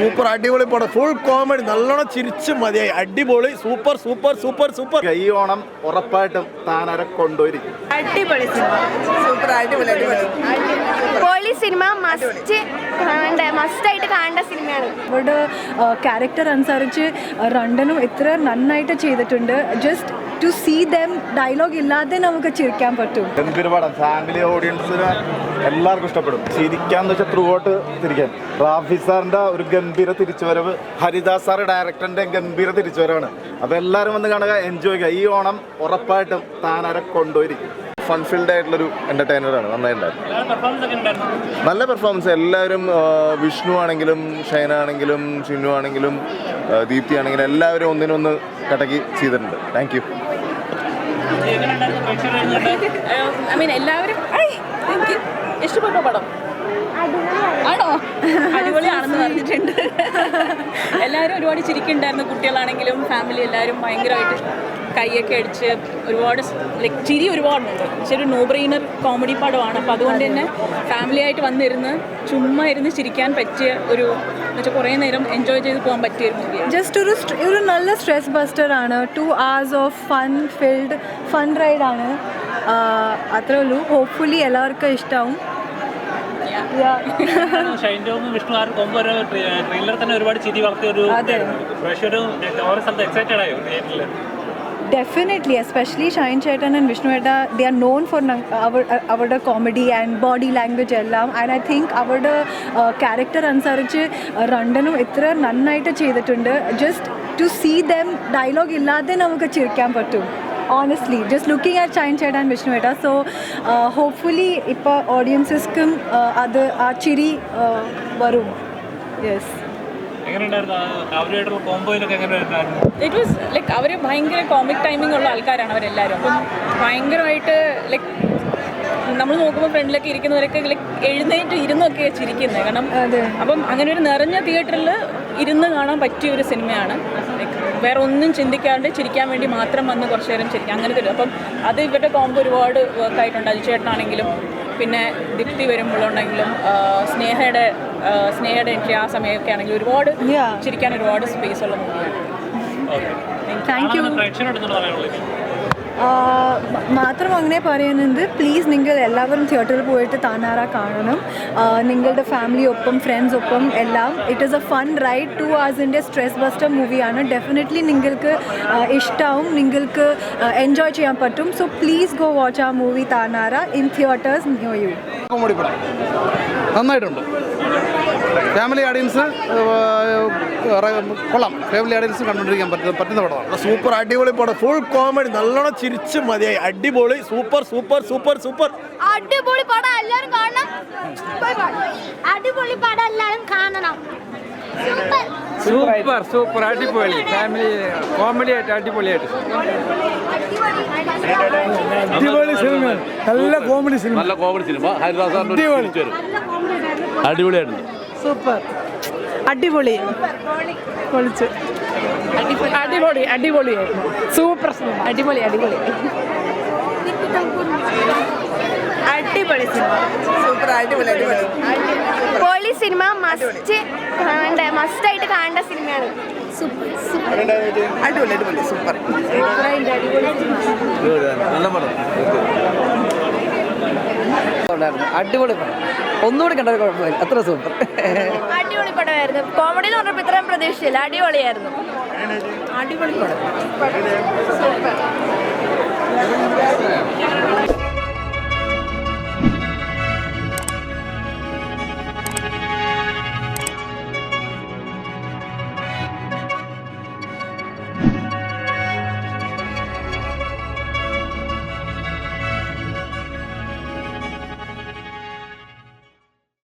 Super അടിപൊളി പടം. Full comedy നല്ലോണം ചിരിച്ച് മതിയായി. അടിപൊളി. Super super super super. ഈ ഓണം ഉറപ്പായിട്ടും താനര കൊണ്ടുപോയിരിക്കും അടിപൊളി സൂപ്പർ അടിപൊളി അടിപൊളി. പൊളി സിനിമ മസ്റ്റ് കാണേണ്ട മസ്റ്റായിട്ട് കാണേണ്ട സിനിമയാണ്. അവരുടെ ക്യാരക്ടർ അനുസരിച്ച് രണ്ടനും ഇത്ര നന്നായിട്ട് ചെയ്തിട്ടുണ്ട്. Just to see them dialogue ഇല്ലാതെ നമുക്ക് ചിരിക്കാൻ പറ്റും. എന്തൊരു പടം. ഫാമിലി ഓഡിയൻസിന് എല്ലാവർക്കും ഇഷ്ടപ്പെടും. ചിരിക്കാന്ന് വെച്ചാൽ ത്രൂ ഔട്ട് തിരിക്കാൻ. റാഫി സാറിന്റെ ഒരു ഗംഭീര തിരിച്ചുവരവ് ഹരിദാസ് സാർ ഡയറക്ടറിന്റെ ഗംഭീര തിരിച്ചുവരവാണ്. അപ്പൊ എല്ലാവരും വന്ന് കാണുക എൻജോയ് ചെയ്യുക. ഈ ഓണം ഉറപ്പായിട്ടും താനാരെ കൊണ്ടുപോയിരിക്കും. ഫൺഫിൽഡ് ആയിട്ടുള്ളൊരു എന്റർടൈനറാണ് നന്നായിട്ടുണ്ടായിരുന്നു നല്ല പെർഫോമൻസ് എല്ലാവരും വിഷ്ണു ആണെങ്കിലും ഷൈന ആണെങ്കിലും ഷിനു ആണെങ്കിലും ദീപ്തി ആണെങ്കിലും എല്ലാവരും ഒന്നിനൊന്ന് കട്ടക്കി ചെയ്തിട്ടുണ്ട്. താങ്ക് യു ഐ മീൻ എല്ലാവരും ഇഷ്ടപ്പെട്ട പടം. ആണോ? പറഞ്ഞിട്ടുണ്ട് എല്ലാവരും ഒരുപാട് ചിരിക്കുന്നുണ്ടായിരുന്നു. കുട്ടികളാണെങ്കിലും ഫാമിലി എല്ലാവരും ഭയങ്കരമായിട്ട് കൈയൊക്കെ അടിച്ച് ഒരുപാട് ലൈക്ക് ചിരി ഒരുപാടുണ്ട്. പക്ഷെ ഒരു നോ ബ്രെയിനർ കോമഡി പടമാണ്. അപ്പോൾ അതുകൊണ്ട് തന്നെ ഫാമിലി ആയിട്ട് വന്നിരുന്ന് ചുമ്മാ ഇരുന്ന് ചിരിക്കാൻ പറ്റിയ ഒരു എന്നുവെച്ചാൽ കുറേ നേരം എൻജോയ് ചെയ്ത് പോകാൻ പറ്റിയ ഒരു മൂവിയാണ് ജസ്റ്റ് ഒരു ഒരു നല്ല സ്ട്രെസ് ബസ്റ്റർ ആണ്. Two hours of fun filled fun റൈഡാണ് അത്രേ ഉള്ളൂ. ഹോപ്പ്ഫുള്ളി എല്ലാവർക്കും ഇഷ്ടമാവും ഷൈൻ ടോമും വിഷ്ണു ആർ കൊമ്പ് ഒരു ട്രെയിലർ തന്നെ ഒരുപാട് ചിരി വളർത്തിയ ഒരു അതെ. പക്ഷേ ഒരു ഓരോ സ്ഥലത്ത് എക്സൈറ്റഡ് ആയോ തിയേറ്ററിൽ ഡെഫിനറ്റ്ലി എസ്പെഷ്യലി ഷൈൻ ചേട്ടൻ ആൻഡ് വിഷ്ണു ഏട്ട ദ ആർ നോൺ ഫോർ അവരുടെ കോമഡി ആൻഡ് ബോഡി ലാംഗ്വേജ് എല്ലാം. ആൻഡ് ഐ തിങ്ക് അവരുടെ ക്യാരക്ടർ അനുസരിച്ച് രണ്ടനും ഇത്ര നന്നായിട്ട് ചെയ്തിട്ടുണ്ട്. Just to see them dialogue ഇല്ലാതെ നമുക്ക് ചിരിക്കാൻ പറ്റും. Honestly just looking at Shine ചേട്ടൻ ആൻഡ് വിഷ്ണു ഏട്ടാ സോ ഹോപ്പ്ഫുള്ളി ഇപ്പോൾ ഓഡിയൻസസ്ക്കും അത് ആ ചിരി uh, വരും. യെസ് ഇറ്റ് വാസ് ലൈക്ക് അവർ ഭയങ്കര കോമിക് ടൈമിംഗ് ഉള്ള ആൾക്കാരാണ് അവരെല്ലാവരും അപ്പം ഭയങ്കരമായിട്ട് ലൈക്ക് നമ്മൾ നോക്കുമ്പോൾ ഫ്രണ്ടിലൊക്കെ ഇരിക്കുന്നവരൊക്കെ ലൈക്ക് എഴുന്നേറ്റ് ഇരുന്നൊക്കെ ചിരിക്കുന്നത് കാരണം അതെ. അപ്പം അങ്ങനെ ഒരു നിറഞ്ഞ തിയേറ്ററിൽ ഇരുന്ന് കാണാൻ പറ്റിയ ഒരു സിനിമയാണ് ലൈക്ക് വേറെ ഒന്നും ചിന്തിക്കാണ്ട് ചിരിക്കാൻ വേണ്ടി മാത്രം വന്ന് കുറച്ച് നേരം ചിരിക്കാം. അങ്ങനത്തെ ഒരു അപ്പം അത് ഇവരുടെ കോമ്പ് ഒരുപാട് വർക്കായിട്ടുണ്ട് അജിച്ചേട്ടനാണെങ്കിലും പിന്നെ ദീപ്തി വരുമ്പോഴുണ്ടെങ്കിലും സ്നേഹയുടെ സ്നേഹയുടെ എൻട്രി ആ സമയമൊക്കെ ആണെങ്കിലും ഒരുപാട്. ചിരിക്കാൻ ഒരുപാട് സ്പേസ് ഉള്ള മൂവിയാണ് താങ്ക് യു മാത്രം അങ്ങനെ പറയുന്നുണ്ട് പ്ലീസ് നിങ്ങൾ എല്ലാവരും തിയേറ്ററിൽ പോയിട്ട് താനാറ കാണണം. നിങ്ങളുടെ ഫാമിലി ഒപ്പം ഫ്രണ്ട്സ് ഒപ്പം എല്ലാം. It is a fun ride two അവേഴ്സിന്റെ stress buster മൂവിയാണ് ഡെഫിനറ്റ്ലി നിങ്ങൾക്ക് ഇഷ്ടവും. നിങ്ങൾക്ക് എൻജോയ് ചെയ്യാൻ പറ്റും. സോ പ്ലീസ് ഗോ വാച്ച് ആ മൂവി താനാറ ഇൻ തിയേറ്റേഴ്സ് ന്യൂ യു നന്നായിട്ടുണ്ട്. ഫാമിലി ഓഡിയൻസ് കൊള്ളാം. ഫാമിലി ഓഡിയൻസ് കണ്ടുകൊണ്ടിരിക്കാൻ പറ്റുന്ന പറ്റുന്ന പടമാണ്. സൂപ്പർ അടിപൊളി പടം. ഫുൾ കോമഡി നല്ലോണം ചിരിച്ച് മതിയായി. അടിപൊളി. സൂപ്പർ സൂപ്പർ സൂപ്പർ സൂപ്പർ അടിപൊളി പടം. എല്ലാവരും കാണണം. അടിപൊളി പടം എല്ലാവരും കാണണം. സൂപ്പർ സൂപ്പർ സൂപ്പർ അടിപൊളി. ഫാമിലി കോമഡി ആയിട്ട് അടിപൊളിയായിട്ട്. അടിപൊളി സിനിമ നല്ല കോമഡി സിനിമ. നല്ല കോമഡി സിനിമ. ഹരിദാസ് അടിപൊളിയായിട്ടുണ്ട്. സൂപ്പർ. അടിപൊളി. പൊളിച്ചു. അടിപൊളി അടിപൊളിയായിരുന്നു സൂപ്പർ സിനിമ. അടിപൊളി അടിപൊളി. അടിപൊളി സിനിമ. സൂപ്പർ അടിപൊളി അടിപൊളി. പൊളി സിനിമ മസ്റ്റ് കാണേണ്ട മസ്റ്റായിട്ട് കാണേണ്ട സിനിമയാണ്. Super super. അടിപൊളി അടിപൊളി സൂപ്പർ. നല്ല പടം. പടമായിരുന്നു അടിപൊളി പടം. ഒന്നുകൂടി കണ്ട കുഴപ്പമില്ല. അത്ര സൂപ്പർ അടിപൊളി പടമായിരുന്നു. കോമഡി എന്ന് പറഞ്ഞപ്പോൾ ഇത്രയും പ്രതീക്ഷയില്ല. അടിപൊളിയായിരുന്നു. അടിപൊളി പടം.